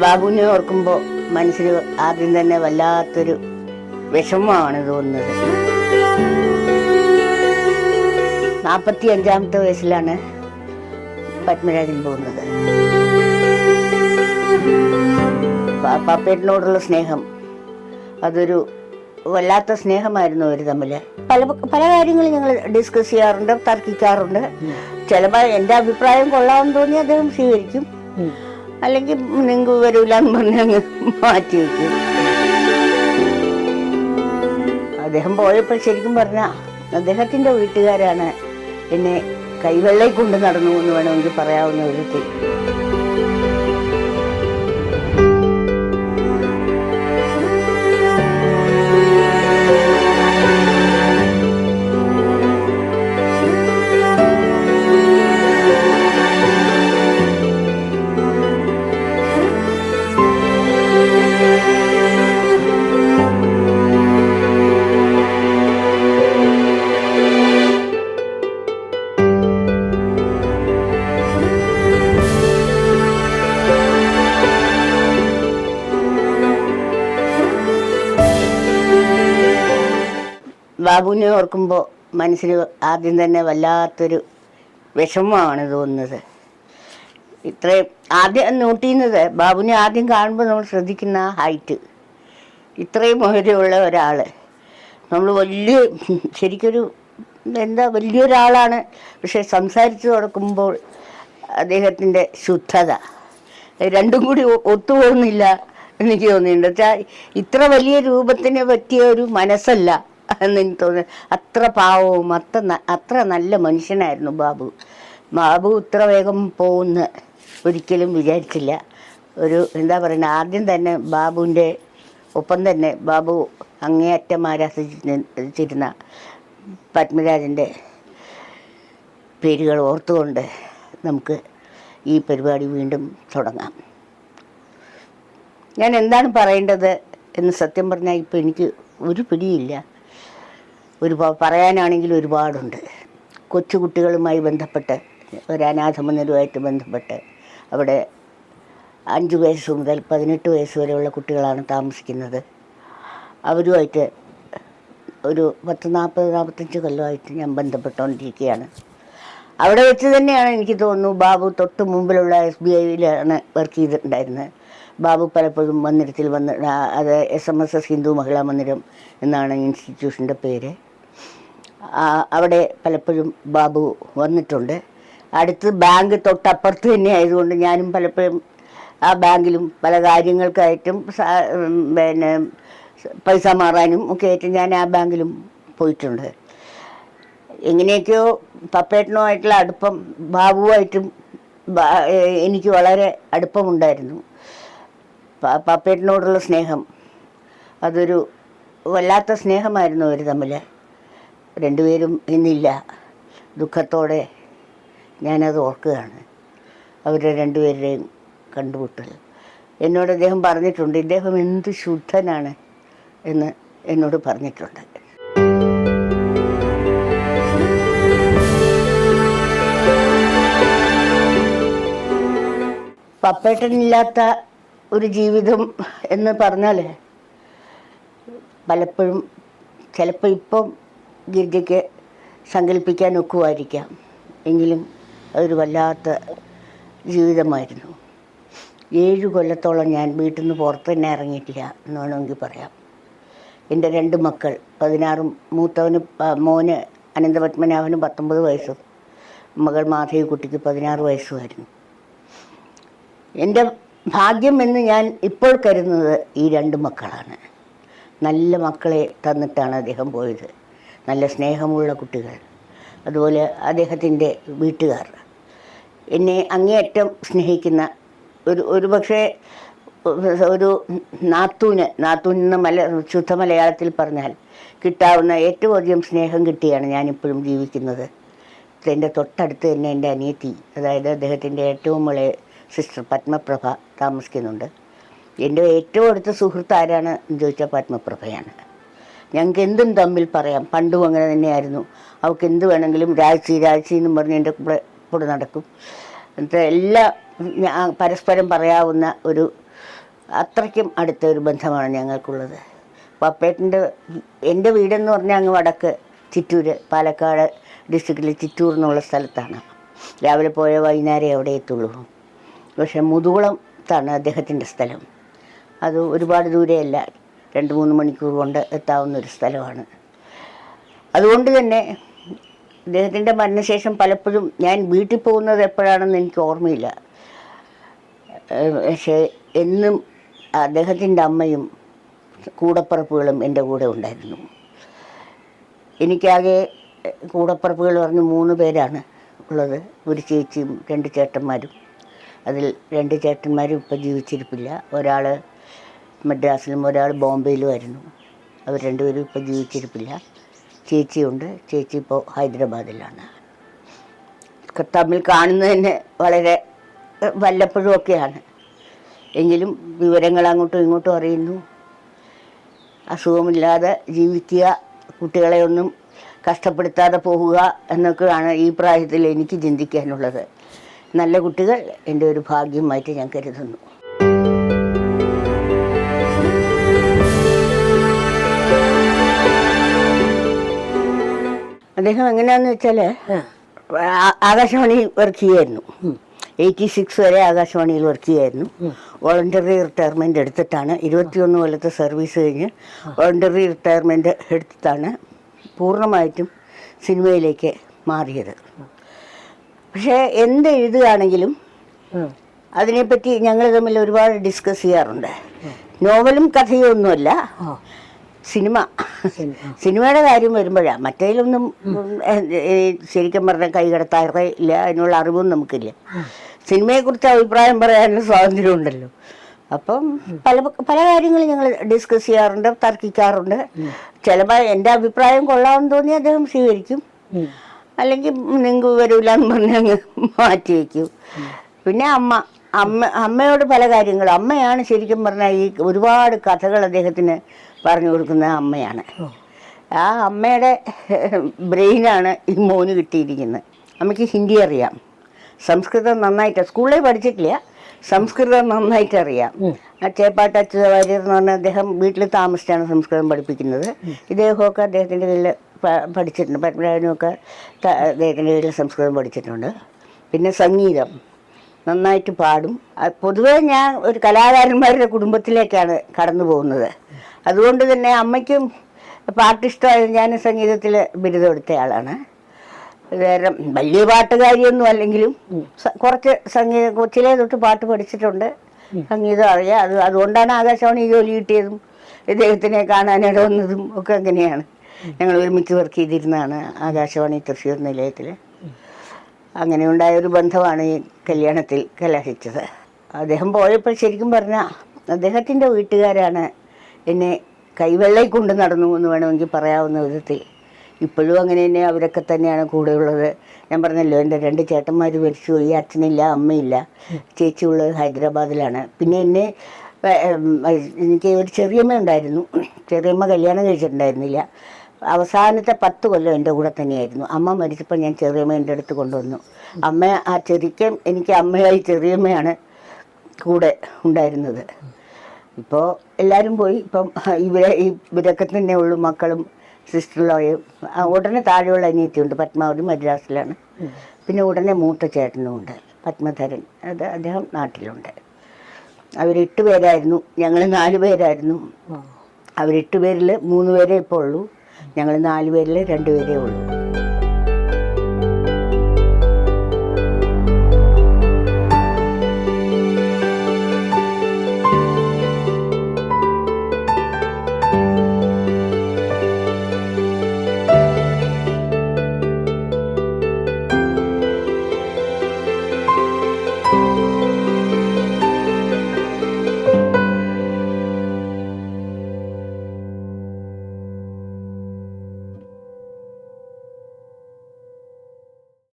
ബാബുവിനെ ഓർക്കുമ്പോൾ മനസ്സിൽ ആദ്യം തന്നെ വല്ലാത്തൊരു വിഷമമാണ് തോന്നുന്നത്. നാൽപ്പത്തി അഞ്ചാമത്തെ വയസ്സിലാണ് പത്മരാജൻ പോകുന്നത്. പാപ്പേട്ടിനോടുള്ള സ്നേഹം. അതൊരു വല്ലാത്ത സ്നേഹമായിരുന്നു അവർ തമ്മിൽ പല പല കാര്യങ്ങളും ഞങ്ങൾ ഡിസ്കസ് ചെയ്യാറുണ്ട് തർക്കിക്കാറുണ്ട്. ചിലപ്പോൾ എന്റെ അഭിപ്രായം കൊള്ളാമെന്ന് തോന്നി അദ്ദേഹം സ്വീകരിക്കും. അല്ലെങ്കിൽ നിങ്ങൾക്ക് വരൂല എന്ന് പറഞ്ഞ് അങ്ങ് മാറ്റി വെക്കും. അദ്ദേഹം പോയപ്പോൾ ശരിക്കും പറഞ്ഞ അദ്ദേഹത്തിന്റെ വീട്ടുകാരാണ് എന്നെ കൈവെള്ളയിൽ കൊണ്ട് നടന്നു എന്ന് വേണമെങ്കിൽ പറയാവുന്ന വിധത്തിൽ ബാബുവിനെ ഓർക്കുമ്പോൾ മനസ്സിൽ ആദ്യം തന്നെ വല്ലാത്തൊരു വിഷമമാണ് തോന്നുന്നത്. ഇത്രയും ആദ്യം നോട്ട് ചെയ്യുന്നത് ബാബുവിനെ ആദ്യം കാണുമ്പോൾ നമ്മൾ ശ്രദ്ധിക്കുന്ന ഹൈറ്റ്. ഇത്രയും ഉയരമുള്ള ഒരാൾ നമ്മൾ വലിയ ശരിക്കൊരു എന്താ വലിയൊരാളാണ്. പക്ഷെ സംസാരിച്ചു തുടക്കുമ്പോൾ അദ്ദേഹത്തിന്റെ ശുദ്ധത. രണ്ടും കൂടി ഒത്തുപോകുന്നില്ല എനിക്ക് തോന്നിയിട്ടുണ്ട് വെച്ചാൽ ഇത്ര വലിയ രൂപത്തിന് പറ്റിയ ഒരു മനസ്സല്ല. എന്ന് എനിക്ക് തോന്നുന്നു. അത്ര പാവവും അത്ര അത്ര നല്ല മനുഷ്യനായിരുന്നു ബാബു. ബാബു ഇത്ര വേഗം പോകുന്ന ഒരിക്കലും വിചാരിച്ചില്ല. ഒരു എന്താ പറയുക ആദ്യം തന്നെ ബാബുവിന്റെ ഒപ്പം തന്നെ ബാബു അങ്ങേയറ്റം ആരാധിച്ചിരുന്ന പത്മരാജന്റെ പേരുകൾ ഓർത്തുകൊണ്ട് നമുക്ക് ഈ പരിപാടി വീണ്ടും തുടങ്ങാം. ഞാൻ എന്താണ് പറയേണ്ടത് എന്ന് സത്യം പറഞ്ഞാൽ ഇപ്പോൾ എനിക്ക് ഒരു പിടിയില്ല ഒരു പറയാനാണെങ്കിൽ ഒരുപാടുണ്ട്. കൊച്ചുകുട്ടികളുമായി ബന്ധപ്പെട്ട് ഒരു അനാഥ മന്ദിരവുമായിട്ട് ബന്ധപ്പെട്ട് അവിടെ അഞ്ച് വയസ്സ് മുതൽ പതിനെട്ട് വയസ്സ് വരെയുള്ള കുട്ടികളാണ് താമസിക്കുന്നത്. അവരുമായിട്ട് ഒരു പത്ത് നാൽപ്പത് നാൽപ്പത്തഞ്ച് കൊല്ലമായിട്ട് ഞാൻ ബന്ധപ്പെട്ടുകൊണ്ടിരിക്കുകയാണ്. അവിടെ വെച്ച് തന്നെയാണ് എനിക്ക് തോന്നുന്നു ബാബു തൊട്ട് മുമ്പിലുള്ള എസ് ബി ഐയിലാണ് വർക്ക് ചെയ്തിട്ടുണ്ടായിരുന്നത്. ബാബു പലപ്പോഴും മന്ദിരത്തിൽ വന്ന് അത് S M S S Hindu Mahila Mandiram എന്നാണ് ഇൻസ്റ്റിറ്റ്യൂഷന്റെ പേര്. അവിടെ പലപ്പോഴും ബാബു വന്നിട്ടുണ്ട്. അടുത്ത് ബാങ്ക് തൊട്ടപ്പുറത്ത് തന്നെ ആയതുകൊണ്ട് ഞാനും പലപ്പോഴും ആ ബാങ്കിലും പല കാര്യങ്ങൾക്കായിട്ടും പിന്നെ പൈസ മാറാനും ഒക്കെ ആയിട്ട് ഞാൻ ആ ബാങ്കിലും പോയിട്ടുണ്ട്. എങ്ങനെയൊക്കെയോ പപ്പേട്ടനുമായിട്ടുള്ള അടുപ്പം ബാബുവായിട്ടും എനിക്ക് വളരെ അടുപ്പമുണ്ടായിരുന്നു. പപ്പേട്ടനോടുള്ള സ്നേഹം അതൊരു വല്ലാത്ത സ്നേഹമായിരുന്നു അവർ തമ്മിൽ രണ്ടുപേരും ഇന്നില്ല. ദുഃഖത്തോടെ ഞാനത് ഓർക്കുകയാണ്. അവരുടെ രണ്ടുപേരുടെയും കണ്ടുമുട്ടൽ. എന്നോട് അദ്ദേഹം പറഞ്ഞിട്ടുണ്ട് ഇദ്ദേഹം എന്ത് ശുദ്ധനാണ് എന്ന് എന്നോട് പറഞ്ഞിട്ടുണ്ട്. പപ്പേട്ടനില്ലാത്ത ഒരു ജീവിതം എന്ന് പറഞ്ഞാൽ പലപ്പോഴും ചിലപ്പോൾ ഇപ്പം ഗിരിജയ്ക്ക് സങ്കല്പിക്കാൻ ഒക്കുമായിരിക്കാം. എങ്കിലും അതൊരു വല്ലാത്ത ജീവിതമായിരുന്നു. ഏഴ് കൊല്ലത്തോളം ഞാൻ വീട്ടിൽ നിന്ന് പുറത്ത് തന്നെ ഇറങ്ങിയിട്ടില്ല എന്ന് വേണമെങ്കിൽ പറയാം. എന്റെ രണ്ട് മക്കൾ പതിനാറും മൂത്തവന് മോന് അനന്തപത്മനാഭന് പത്തൊമ്പത് വയസ്സും. മകൾ മാധവി കുട്ടിക്ക് പതിനാറ് വയസ്സുമായിരുന്നു. എന്റെ ഭാഗ്യം എന്ന് ഞാൻ ഇപ്പോൾ കരുതുന്നത് ഈ രണ്ട് മക്കളാണ്. നല്ല മക്കളെ തന്നിട്ടാണ് അദ്ദേഹം പോയത്. നല്ല സ്നേഹമുള്ള കുട്ടികൾ. അതുപോലെ അദ്ദേഹത്തിന്റെ വീട്ടുകാർ. എന്നെ അങ്ങേയറ്റം സ്നേഹിക്കുന്ന ഒരു ഒരു പക്ഷേ ഒരു നാത്തൂന് നാത്തൂൻ എന്ന് മല ശുദ്ധ മലയാളത്തിൽ പറഞ്ഞാൽ കിട്ടാവുന്ന ഏറ്റവും അധികം സ്നേഹം കിട്ടിയാണ് ഞാനിപ്പോഴും ജീവിക്കുന്നത്. എന്റെ തൊട്ടടുത്ത് തന്നെ എന്റെ അനിയത്തി അതായത് അദ്ദേഹത്തിന്റെ ഏറ്റവും ഇളയ സിസ്റ്റർ പത്മപ്രഭ താമസിക്കുന്നുണ്ട്. എന്റെ ഏറ്റവും അടുത്ത സുഹൃത്ത് ആരാണ് എന്ന് ചോദിച്ചാൽ പത്മപ്രഭയാണ്. ഞങ്ങൾക്ക് എന്തും തമ്മിൽ പറയാം. പണ്ടും അങ്ങനെ തന്നെയായിരുന്നു. അവൾക്ക് എന്ത് വേണമെങ്കിലും രാഴ്ച രാഴ്ച എന്നും പറഞ്ഞ് എന്റെ കൂടെ കൂടെ നടക്കും. എന്നിട്ട് എല്ലാ പരസ്പരം പറയാവുന്ന ഒരു അത്രയ്ക്കും അടുത്ത ഒരു ബന്ധമാണ് ഞങ്ങൾക്കുള്ളത്. പപ്പേട്ടന്റെ എന്റെ വീടെന്ന് പറഞ്ഞാൽ അങ്ങ് വടക്ക് ചിറ്റൂർ പാലക്കാട് ഡിസ്ട്രിക്റ്റിലെ ചിറ്റൂർ എന്നുള്ള സ്ഥലത്താണ്. രാവിലെ പോയ വൈകുന്നേരം അവിടെ എത്തുള്ളൂ. പക്ഷേ മുതുകുളത്താണ് അദ്ദേഹത്തിന്റെ സ്ഥലം. അത് ഒരുപാട് ദൂരെയല്ല. രണ്ട് മൂന്ന് മണിക്കൂർ കൊണ്ട് എത്താവുന്ന ഒരു സ്ഥലമാണ്. അതുകൊണ്ട് തന്നെ അദ്ദേഹത്തിന്റെ മരണശേഷം പലപ്പോഴും ഞാൻ വീട്ടിൽ പോകുന്നത് എപ്പോഴാണെന്ന് എനിക്ക് ഓർമ്മയില്ല. പക്ഷേ എന്നും അദ്ദേഹത്തിന്റെ അമ്മയും കൂടപ്പറപ്പുകളും എന്റെ കൂടെ ഉണ്ടായിരുന്നു. എനിക്കാകെ കൂടപ്പറപ്പുകൾ പറഞ്ഞ് മൂന്ന് പേരാണ് ഉള്ളത്. ഒരു ചേച്ചിയും രണ്ട് ചേട്ടന്മാരും. അതിൽ രണ്ട് ചേട്ടന്മാരും ഇപ്പം ജീവിച്ചിരിപ്പില്ല. ഒരാൾ മദ്രാസിലും ഒരാൾ ബോംബെയിലുമായിരുന്നു. അവർ രണ്ടുപേരും ഇപ്പോൾ ജീവിച്ചിരിപ്പില്ല. ചേച്ചിയുണ്ട്. ചേച്ചി ഇപ്പോൾ ഹൈദരാബാദിലാണ്. തമ്മിൽ കാണുന്നത് തന്നെ വളരെ വല്ലപ്പോഴും ഒക്കെയാണ്. എങ്കിലും വിവരങ്ങൾ അങ്ങോട്ടും ഇങ്ങോട്ടും അറിയുന്നു. അസുഖമില്ലാതെ ജീവിക്കുക കുട്ടികളെ ഒന്നും കഷ്ടപ്പെടുത്താതെ പോകുക എന്നൊക്കെയാണ് ഈ പ്രായത്തിൽ എനിക്ക് ചിന്തിക്കാനുള്ളത്. നല്ല കുട്ടികൾ എന്റെ ഒരു ഭാഗ്യമായിട്ട് ഞാൻ കരുതുന്നു. അദ്ദേഹം എങ്ങനെയാന്ന് വെച്ചാൽ ആകാശവാണി വർക്ക് ചെയ്യായിരുന്നു എയ്റ്റി സിക്സ് വരെ ആകാശവാണിയിൽ വർക്ക് ചെയ്യായിരുന്നു വോളണ്ടറി റിട്ടയർമെന്റ് എടുത്തിട്ടാണ്. ഇരുപത്തിയൊന്ന് കൊല്ലത്തെ സർവീസ് കഴിഞ്ഞ് വോളണ്ടറി റിട്ടയർമെന്റ് എടുത്തിട്ടാണ് പൂർണമായിട്ടും സിനിമയിലേക്ക് മാറിയത്. പക്ഷേ എന്ത് എഴുതുകയാണെങ്കിലും അതിനെപ്പറ്റി ഞങ്ങൾ തമ്മിൽ ഒരുപാട് ഡിസ്കസ് ചെയ്യാറുണ്ട്. നോവലും കഥയും ഒന്നുമല്ല സിനിമ. സിനിമയുടെ കാര്യം വരുമ്പോഴാണ് മറ്റേലൊന്നും ശരിക്കും പറഞ്ഞാൽ കൈകടത്താറേ ഇല്ല അതിനുള്ള അറിവും നമുക്കില്ല. സിനിമയെക്കുറിച്ച് അഭിപ്രായം പറയാനുള്ള സ്വാതന്ത്ര്യം ഉണ്ടല്ലോ. അപ്പം പല പല കാര്യങ്ങളും ഞങ്ങൾ ഡിസ്കസ് ചെയ്യാറുണ്ട് തർക്കിക്കാറുണ്ട്. ചിലപ്പോൾ എന്റെ അഭിപ്രായം കൊള്ളാമെന്ന് തോന്നി അദ്ദേഹം സ്വീകരിക്കും. അല്ലെങ്കിൽ നിങ്ങൾക്ക് വരൂല എന്ന് പറഞ്ഞ് അങ്ങ് മാറ്റി വയ്ക്കും. പിന്നെ അമ്മ. അമ്മ അമ്മയോട് പല കാര്യങ്ങളും. അമ്മയാണ് ശരിക്കും പറഞ്ഞാൽ ഈ ഒരുപാട് കഥകൾ അദ്ദേഹത്തിന് പറഞ്ഞു കൊടുക്കുന്ന അമ്മയാണ്. ആ അമ്മയുടെ ബ്രെയിനാണ് ഈ മോന് കിട്ടിയിരിക്കുന്നത്. അമ്മയ്ക്ക് ഹിന്ദി അറിയാം. സംസ്കൃതം നന്നായിട്ട് സ്കൂളിൽ പഠിച്ചിട്ടില്ല. സംസ്കൃതം നന്നായിട്ട് അറിയാം. ചേപ്പാട്ട് അച്യുതവാര്യർ എന്ന് പറഞ്ഞാൽ അദ്ദേഹം വീട്ടിൽ താമസിച്ചാണ് സംസ്കൃതം പഠിപ്പിക്കുന്നത്. ഇദ്ദേഹമൊക്കെ അദ്ദേഹത്തിന്റെ കീഴിൽ പ- പഠിച്ചിട്ടുണ്ട്. പത്മരാജനുമൊക്കെ അദ്ദേഹത്തിന്റെ കീഴിൽ സംസ്കൃതം പഠിച്ചിട്ടുണ്ട്. പിന്നെ സംഗീതം. നന്നായിട്ട് പാടും. പൊതുവെ ഞാൻ ഒരു കലാകാരന്മാരുടെ കുടുംബത്തിലേക്കാണ് കടന്നു പോകുന്നത്. അതുകൊണ്ട് തന്നെ അമ്മയ്ക്കും പാട്ടിഷ്ടമായ ഞാൻ സംഗീതത്തിൽ ബിരുദം എടുത്തയാളാണ് വേറെ വലിയ പാട്ടുകാരിയൊന്നും അല്ലെങ്കിലും കുറച്ച് സംഗീതം കൊച്ചിലേ തൊട്ട് പാട്ട് പഠിച്ചിട്ടുണ്ട്. സംഗീതം അറിയാം. അത് അതുകൊണ്ടാണ് ആകാശവാണി ജോലി കിട്ടിയതും ഇദ്ദേഹത്തിനെ കാണാനിട വന്നതും ഒക്കെ അങ്ങനെയാണ്. ഞങ്ങൾ ഒരുമിച്ച് വർക്ക് ചെയ്തിരുന്നതാണ് ആകാശവാണി തൃശ്ശൂർ നിലയത്തിൽ അങ്ങനെ ഉണ്ടായ ഒരു ബന്ധമാണ് ഈ കല്യാണത്തിൽ കലാശിച്ചത് അദ്ദേഹം പോയപ്പോൾ ശരിക്കും പറഞ്ഞാൽ അദ്ദേഹത്തിന്റെ വീട്ടുകാരാണ് എന്നെ കൈവെള്ളയിൽ കൊണ്ട് നടന്നു എന്ന് വേണമെങ്കിൽ പറയാവുന്ന വിധത്തിൽ. ഇപ്പോഴും അങ്ങനെ തന്നെ അവരൊക്കെ തന്നെയാണ് കൂടെയുള്ളത്. ഞാൻ പറഞ്ഞല്ലോ എന്റെ രണ്ട് ചേട്ടന്മാർ മരിച്ചു ഈ അച്ഛനില്ല അമ്മയില്ല. ചേച്ചി ഉള്ളത് ഹൈദരാബാദിലാണ്. പിന്നെ എന്നെ എനിക്ക് ഒരു ചെറിയമ്മ ഉണ്ടായിരുന്നു ചെറിയമ്മ കല്യാണം കഴിച്ചിട്ടുണ്ടായിരുന്നില്ല. അവസാനത്തെ പത്ത് കൊല്ലം എന്റെ കൂടെ തന്നെയായിരുന്നു. അമ്മ മരിച്ചപ്പോൾ ഞാൻ ചെറിയമ്മ എന്റെ അടുത്ത് കൊണ്ടുവന്നു. അമ്മ ആ ചെറിക്കും എനിക്ക് അമ്മയായി ചെറിയമ്മയാണ് കൂടെ ഉണ്ടായിരുന്നത്. ഇപ്പോൾ എല്ലാവരും പോയി. ഇപ്പം ഇവരെ ഈ ഇവരൊക്കെ തന്നെ ഉള്ളു മക്കളും സിസ്റ്ററിലോയും. ഉടനെ താഴെയുള്ള അനിയത്തിയുണ്ട് പത്മാവതി മദ്രാസിലാണ്. പിന്നെ ഉടനെ മൂത്ത ചേട്ടനും ഉണ്ട് പത്മധരൻ. അത് അദ്ദേഹം നാട്ടിലുണ്ട്. അവരെട്ട് പേരായിരുന്നു. ഞങ്ങൾ നാല് പേരായിരുന്നു. അവരെട്ട് പേരിൽ മൂന്ന് പേരെ ഇപ്പോൾ ഉള്ളൂ. ഞങ്ങൾ നാല് പേരിൽ രണ്ട് പേരേ ഉള്ളൂ.